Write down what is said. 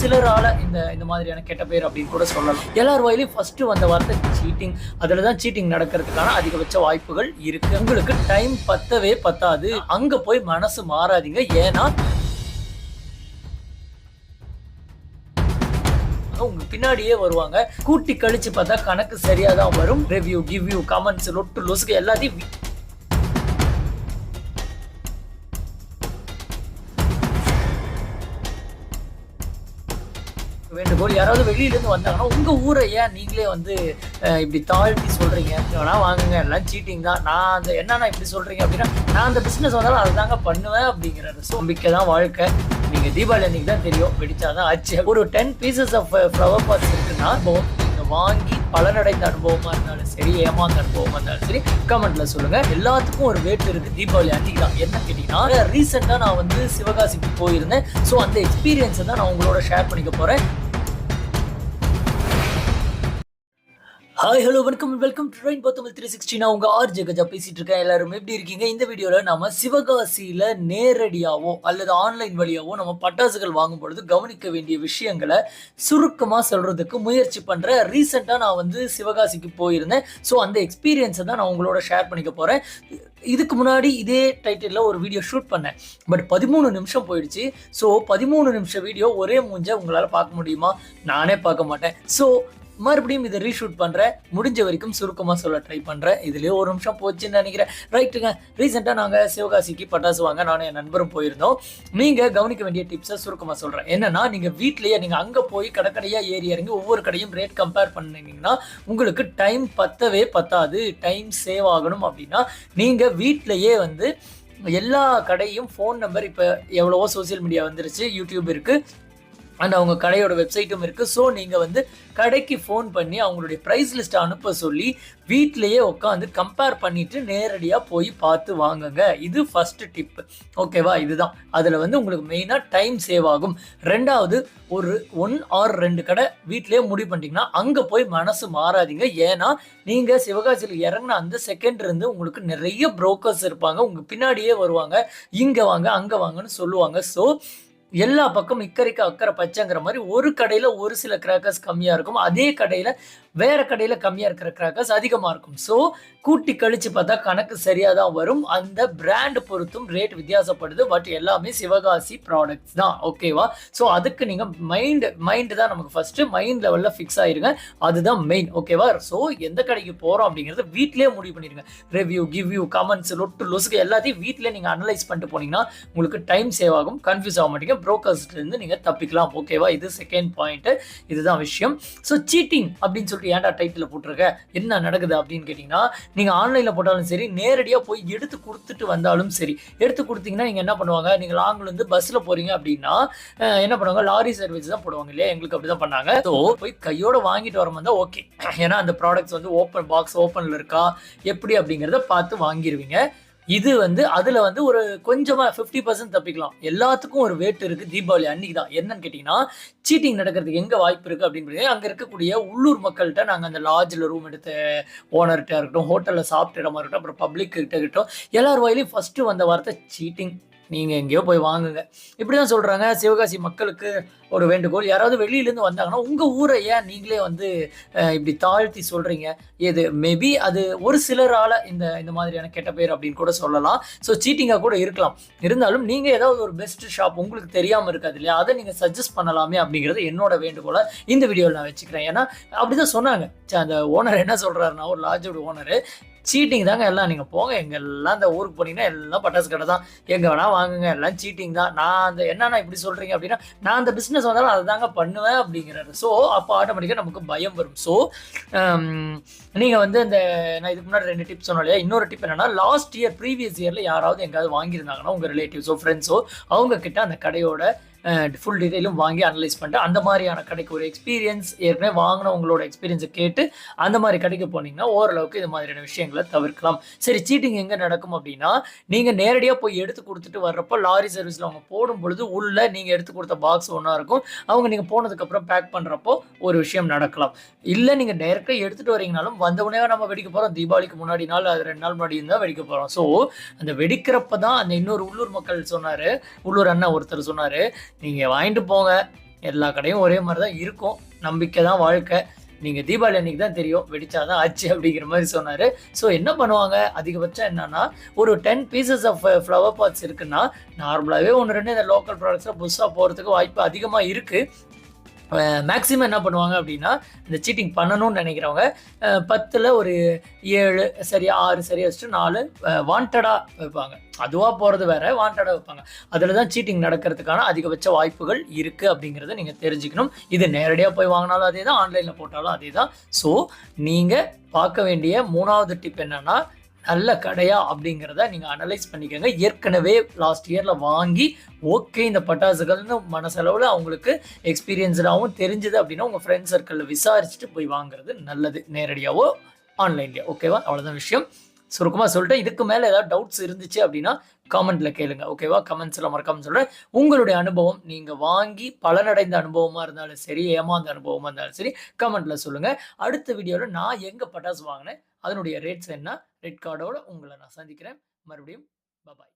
சிலரால இந்த இந்த மாதிரியான கெட்ட பேர் அப்படின்னு கூட சொல்லலாம். எல்லார் வாயிலையும் ஃபர்ஸ்ட் வந்த வார்த்தை சீட்டிங் அதில் தான் சீட்டிங் நடக்கிறதுக்கான அதிகபட்ச வாய்ப்புகள் இருக்கு. உங்களுக்கு டைம் பத்தவே பத்தாது. அங்க போய் மனசு மாறாதீங்க. ஏன்னா உங்க பின்னாடியே வருவாங்க. கூட்டி கழிச்சு பார்த்தா கணக்கு சரியாதான் வரும். ரிவ்யூ கிவ்யூ கமெண்ட்ஸ் லொட்டு லொசுக்கு எல்லாத்தையும் வேண்டுகோள் யாராவது வெளியிலேருந்து வந்தாங்கன்னா உங்கள் ஊரை ஏன் நீங்களே வந்து இப்படி தாழ்த்தி சொல்கிறீங்க வேணா வாங்குங்க. எல்லாம் சீட்டிங் தான். நான் அந்த என்னன்னா இப்படி சொல்கிறீங்க அப்படின்னா நான் அந்த பிஸ்னஸ் வந்தாலும் அதை தாங்க பண்ணுவேன் அப்படிங்கிற ஸோ நம்பிக்கை தான் வாழ்க்கை. நீங்கள் தீபாவளி அன்னைக்கு தான் தெரியும். வெடிச்சாதான் ஆச்சு. ஒரு ten pieces of flower pots இருக்குன்னா அனுபவம் வாங்கி பலனடைந்த அனுபவமா இருந்தாலும் சரி ஏமாந்த அனுபவமா இருந்தாலும் சரி கமெண்ட்ல சொல்லுங்க. எல்லாத்துக்கும் ஒரு வேட்டு இருக்கு. தீபாவளி அன்னைக்கு தான். என்ன கேட்டீங்கன்னா ரீசெண்டா நான் வந்து சிவகாசிக்கு போயிருந்தேன். ஸோ அந்த எக்ஸ்பீரியன்ஸை தான் நான் உங்களோட ஷேர் பண்ணிக்க போறேன். ஹாய் ஹலோ வணக்கம். வெல்கம் டு ட்ரெயின் பத்தொம்பது த்ரீ சிக்ஸ்டி நான் உங்கள் ஆர் ஜெகஜா பேசிகிட்டு இருக்கேன் எல்லாரும் எப்படி இருக்கீங்க? இந்த வீடியோவில் நம்ம சிவகாசியில் நேரடியாகவோ அல்லது ஆன்லைன் வழியாகவோ நம்ம பட்டாசுகள் வாங்கும் பொழுது கவனிக்க வேண்டிய விஷயங்களை சுருக்கமாக சொல்கிறதுக்கு முயற்சி பண்ணுற ரீசெண்டாக நான் வந்து சிவகாசிக்கு போயிருந்தேன். ஸோ அந்த எக்ஸ்பீரியன்ஸை தான் நான் உங்களோட ஷேர் பண்ணிக்க போகிறேன் இதுக்கு முன்னாடி இதே டைட்டிலில் ஒரு வீடியோ ஷூட் பண்ணேன். பட் பதிமூணு நிமிஷம் போயிடுச்சு. ஸோ பதிமூணு நிமிஷம் வீடியோ ஒரே மூஞ்ச உங்களால் பார்க்க முடியுமா? நானே பார்க்க மாட்டேன். ஸோ மறுபடியும் இதை ரீஷூட் பண்ணுறேன் முடிஞ்ச வரைக்கும் சுருக்கமாக சொல்ல ட்ரை பண்ணுறேன் இதுலேயே ஒரு நிமிஷம் போச்சுன்னு நினைக்கிறேன். ரைட்டுங்க ரீசெண்டாக நாங்கள் சிவகாசிக்கு பட்டாசு வாங்க நானும் என் நண்பரும் போயிருந்தோம். நீங்கள் கவனிக்க வேண்டிய டிப்ஸை சுருக்கமாக சொல்கிறேன் என்னன்னா நீங்கள் வீட்லேயே நீங்கள் அங்கே போய் கடற்கடையாக ஏறி இறங்கி ஒவ்வொரு கடையும் ரேட் கம்பேர் பண்ணிங்கன்னா உங்களுக்கு டைம் பத்தவே பத்தாது. டைம் சேவ் ஆகணும் அப்படின்னா நீங்கள் வீட்டிலையே வந்து எல்லா கடையும் ஃபோன் நம்பர் இப்போ எவ்வளவோ சோஷியல் மீடியா வந்துருச்சு. யூடியூப் இருக்குது அண்ட் அவங்க கடையோட வெப்சைட்டும் இருக்குது ஸோ நீங்கள் வந்து கடைக்கு ஃபோன் பண்ணி அவங்களுடைய ப்ரைஸ் லிஸ்ட்டை அனுப்ப சொல்லி வீட்டிலேயே உட்காந்து கம்பேர் பண்ணிவிட்டு நேரடியாக போய் பார்த்து வாங்குங்க. இது ஃபஸ்ட்டு டிப் ஓகேவா இதுதான். அதில் வந்து உங்களுக்கு மெயினாக டைம் சேவ் ஆகும். ரெண்டாவது ஒரு ஒன் ஆர் ரெண்டு கடை வீட்டிலேயே முடிவு பண்ணிட்டீங்கன்னா அங்கே போய் மனசு மாறாதீங்க. ஏன்னா நீங்கள் சிவகாசியில் இறங்கின அந்த செகண்ட் இருந்து உங்களுக்கு நிறைய புரோக்கர்ஸ் இருப்பாங்க. உங்கள் பின்னாடியே வருவாங்க. இங்கே வாங்க அங்கே வாங்கன்னு சொல்லுவாங்க. ஸோ எல்லா பக்கம் இக்கரைக்கு அக்கறை பச்சைங்கிற மாதிரி ஒரு கடையில் ஒரு சில கிராக்கர்ஸ் கம்மியாக இருக்கும். அதே கடையில் வேற கடையில் கம்மியாக இருக்கிற கிராக்கர்ஸ் அதிகமாக இருக்கும். ஸோ கூட்டி கழித்து பார்த்தா கணக்கு சரியாக தான் வரும். அந்த பிராண்ட் பொறுத்தும் ரேட் வித்தியாசப்படுது. பட் எல்லாமே சிவகாசி ப்ராடக்ட்ஸ் தான். ஓகேவா ஸோ அதுக்கு நீங்கள் மைண்ட் மைண்டு தான் நமக்கு ஃபஸ்ட்டு மைண்ட் லெவலில் ஃபிக்ஸ் ஆயிருங்க. அதுதான் மெயின் ஓகேவா ஸோ எந்த கடைக்கு போகிறோம் அப்படிங்கிறது வீட்டிலே முடிவு பண்ணிடுங்க ரிவ்யூ கிவ்யூ கமெண்ட்ஸ் லொட்டு லொசுக்கு எல்லாத்தையும் வீட்டிலே நீங்கள் அனலைஸ் பண்ணிட்டு போனீங்கன்னா உங்களுக்கு டைம் சேவ் ஆகும். கன்ஃபியூஸ் ஆக மாட்டீங்க. புரோக்கர்ஸ்லேருந்து நீங்கள் தப்பிக்கலாம். ஓகேவா இது செகண்ட் பாயிண்ட்டு இதுதான் விஷயம். ஸோ சீட்டிங் அப்படின்னு சொல்லிட்டு ஏன்டா டைட்டில் போட்டிருக்க? என்ன நடக்குது அப்படின்னு கேட்டிங்கன்னா நீங்கள் ஆன்லைனில் போட்டாலும் சரி நேரடியாக போய் எடுத்து கொடுத்துட்டு வந்தாலும் சரி. எடுத்து கொடுத்தீங்கன்னா நீங்கள் என்ன பண்ணுவாங்க? நீங்கள் லாங்லேருந்து பஸ்ஸில் போகிறீங்க அப்படின்னா என்ன பண்ணுவாங்க? லாரி சர்வீஸ் தான் போடுவாங்க இல்லையா? எங்களுக்கு அப்படி தான் பண்ணாங்க. ஸோ போய் கையோட வாங்கிட்டு வர இருந்தால் ஓகே ஏன்னா அந்த ப்ராடக்ட்ஸ் வந்து ஓப்பன் பாக்ஸ் ஓப்பனில் இருக்கா? எப்படி அப்படிங்கிறத பார்த்து வாங்கிடுவீங்க இது வந்து அதுல வந்து ஒரு கொஞ்சமா ஃபிஃப்டி பர்சன்ட் தப்பிக்கலாம். எல்லாத்துக்கும் ஒரு வேட்டு இருக்கு. தீபாவளி அன்னைக்கு தான் என்னன்னு கேட்டீங்கன்னா சீட்டிங் நடக்கிறதுக்கு எங்க வாய்ப்பு இருக்கு அப்படின்னு அங்க இருக்கக்கூடிய உள்ளூர் மக்கள்கிட்ட நாங்க அந்த லாட்ஜில் ரூம் எடுத்த ஓனர்கிட்ட இருக்கட்டும் ஹோட்டல்ல சாப்பிட்டு இடமா இருக்கட்டும் அப்புறம் பப்ளிக் கிட்ட இருக்கட்டும் எல்லார் வாயிலையும் ஃபர்ஸ்ட் வந்த வார்த்தை சீட்டிங் நீங்கள் எங்கேயோ போய் வாங்குங்க. இப்படி தான் சொல்கிறாங்க சிவகாசி மக்களுக்கு ஒரு வேண்டுகோள். யாராவது வெளியிலேருந்து வந்தாங்கன்னா உங்கள் ஊரை ஏன் நீங்களே வந்து இப்படி தாழ்த்தி சொல்கிறீங்க எது மேபி அது ஒரு சிலரால் இந்த இந்த மாதிரியான கெட்ட பேர் அப்படின்னு கூட சொல்லலாம். ஸோ சீட்டிங்காக கூட இருக்கலாம். இருந்தாலும் நீங்கள் ஏதாவது ஒரு பெஸ்ட் ஷாப் உங்களுக்கு தெரியாமல் இருக்காது இல்லையா? அதை நீங்கள் சஜஸ்ட் பண்ணலாமே அப்படிங்கிறது என்னோட வேண்டுகோளை இந்த வீடியோவில் நான் வச்சுக்கிறேன். ஏன்னா அப்படிதான் சொன்னாங்க. அந்த ஓனர் என்ன சொல்கிறாருன்னா ஒரு லாட்ஜோட ஓனர் சீட்டிங் தாங்க எல்லாம். நீங்கள் போங்க எங்கெல்லாம் இந்த ஊருக்கு போனீங்கன்னா எல்லாம் பட்டாசு கடை தான். எங்கே வேணால் வாங்குங்க எல்லாம் சீட்டிங் தான். நான் அந்த என்னன்னா இப்படி சொல்கிறீங்க அப்படின்னா நான் அந்த பிஸ்னஸ் வந்தாலும் அதை தாங்க பண்ணுவேன் அப்படிங்கிறாரு. ஸோ அப்போ ஆட்டோமேட்டிக்காக நமக்கு பயம் வரும். ஸோ நீங்கள் வந்து இந்த நான் இதுக்கு முன்னாடி ரெண்டு டிப்ஸ் சொன்னோம் இல்லையா? இன்னொரு டிப் என்னன்னா லாஸ்ட் இயர் ப்ரீவியஸ் இயரில் யாராவது எங்காவது வாங்கியிருந்தாங்கன்னா உங்கள் ரிலேட்டிவ்ஸோ ஃப்ரெண்ட்ஸோ அவங்க கிட்ட அந்த கடையோட ஃபுல் டீட்டெயிலும் வாங்கி அனலைஸ் பண்ணிட்டு அந்த மாதிரியான கடைக்கு ஒரு எக்ஸ்பீரியன்ஸ் ஏற்கனவே வாங்கினவங்களோட எக்ஸ்பீரியன்ஸை கேட்டு அந்த மாதிரி கடைக்கு போனீங்கன்னா ஓரளவுக்கு இது மாதிரியான விஷயங்களை தவிர்க்கலாம். சரி சீட்டிங் எங்கே நடக்கும் அப்படின்னா நீங்கள் நேரடியாக போய் எடுத்து கொடுத்துட்டு வர்றப்போ லாரி சர்வீஸில் அவங்க போடும் பொழுது உள்ளே நீங்கள் எடுத்து கொடுத்த பாக்ஸ் ஒன்றா இருக்கும். அவங்க நீங்கள் போனதுக்கப்புறம் பேக் பண்ணுறப்போ ஒரு விஷயம் நடக்கலாம். இல்லை நீங்கள் டைரெக்டாக எடுத்துகிட்டு வரீங்கனாலும் வந்தவுடனே நம்ம வெடிக்க போகிறோம் தீபாவளிக்கு முன்னாடி நாள் அது ரெண்டு நாள் முன்னாடி இருந்தால் வெடிக்க போகிறோம் ஸோ அந்த வெடிக்கிறப்ப தான் அந்த இன்னொரு உள்ளூர் மக்கள் சொன்னார் உள்ளூர் அண்ணா ஒருத்தர் சொன்னார் நீங்கள் வாங்கிட்டு போங்க எல்லா கடையும் ஒரே மாதிரி தான் இருக்கும். நம்பிக்கை தான் வாழ்க்கை. நீங்கள் தீபாவளி அன்னைக்கு தான் தெரியும். வெடிச்சா தான் ஆச்சு அப்படிங்கிற மாதிரி சொன்னார் ஸோ என்ன பண்ணுவாங்க, அதிகபட்சம் என்னன்னா, ஒரு 10 பீசஸ் ஆஃப் ஃப்ளவர் பாட்ஸ் இருக்குன்னா, நார்மலாகவே ஒன்று ரெண்டு இந்த லோக்கல் ப்ராடக்ட்ஸில் புதுசாக போகிறதுக்கு வாய்ப்பு அதிகமாக இருக்குது மேக்ஸிமம் என்ன பண்ணுவாங்க அப்படின்னா, இந்த சீட்டிங் பண்ணணும்னு நினைக்கிறவங்க பத்தில் ஒரு ஏழு சரியா ஆறு சரியா வச்சுட்டு நாலு வாண்டடாக வைப்பாங்க. அதுவாக போகிறது வேற, வாண்டடாக வைப்பாங்க. அதில் தான் சீட்டிங் நடக்கிறதுக்கான அதிகபட்ச வாய்ப்புகள் இருக்குது அப்படிங்கிறத நீங்கள் தெரிஞ்சுக்கணும். இது நேரடியாக போய் வாங்கினாலும் அதே தான், ஆன்லைனில் போட்டாலும் அதே தான். ஸோ நீங்கள் பார்க்க வேண்டிய மூணாவது டிப் என்னன்னா, நல்ல கடையா அப்படிங்கிறத நீங்கள் அனலைஸ் பண்ணிக்கோங்க ஏற்கனவே லாஸ்ட் இயரில் வாங்கி, ஓகே இந்த பட்டாசுகள்னு மனசளவில் அவங்களுக்கு எக்ஸ்பீரியன்ஸ்டாகவும் தெரிஞ்சது அப்படின்னா, உங்கள் ஃப்ரெண்ட்ஸ் சர்க்கிளில் விசாரிச்சுட்டு போய் வாங்குறது நல்லது. நேரடியாகவோ ஆன்லைன்லயோ. ஓகேவா? அவ்வளோதான் விஷயம். சுருக்கமாக சொல்லிட்டேன். இதுக்கு மேலே ஏதாவது டவுட்ஸ் இருந்துச்சு அப்படின்னா, கமெண்ட்டில் கேளுங்க. ஓகேவா? கமெண்ட்ஸில் மறக்காம சொல்றேன். உங்களுடைய அனுபவம், நீங்கள் வாங்கி பலனடைந்த அனுபவமாக இருந்தாலும் சரி, ஏமாந்த அனுபவமாக இருந்தாலும் சரி, கமெண்ட்டில் சொல்லுங்கள் அடுத்த வீடியோவில் நான் எங்கே பட்டாசு வாங்கினேன் அதனுடைய ரேட்ஸ் என்ன, ரெட் கார்டோட உங்களை நான் சந்திக்கிறேன். மறுபடியும் பபாய்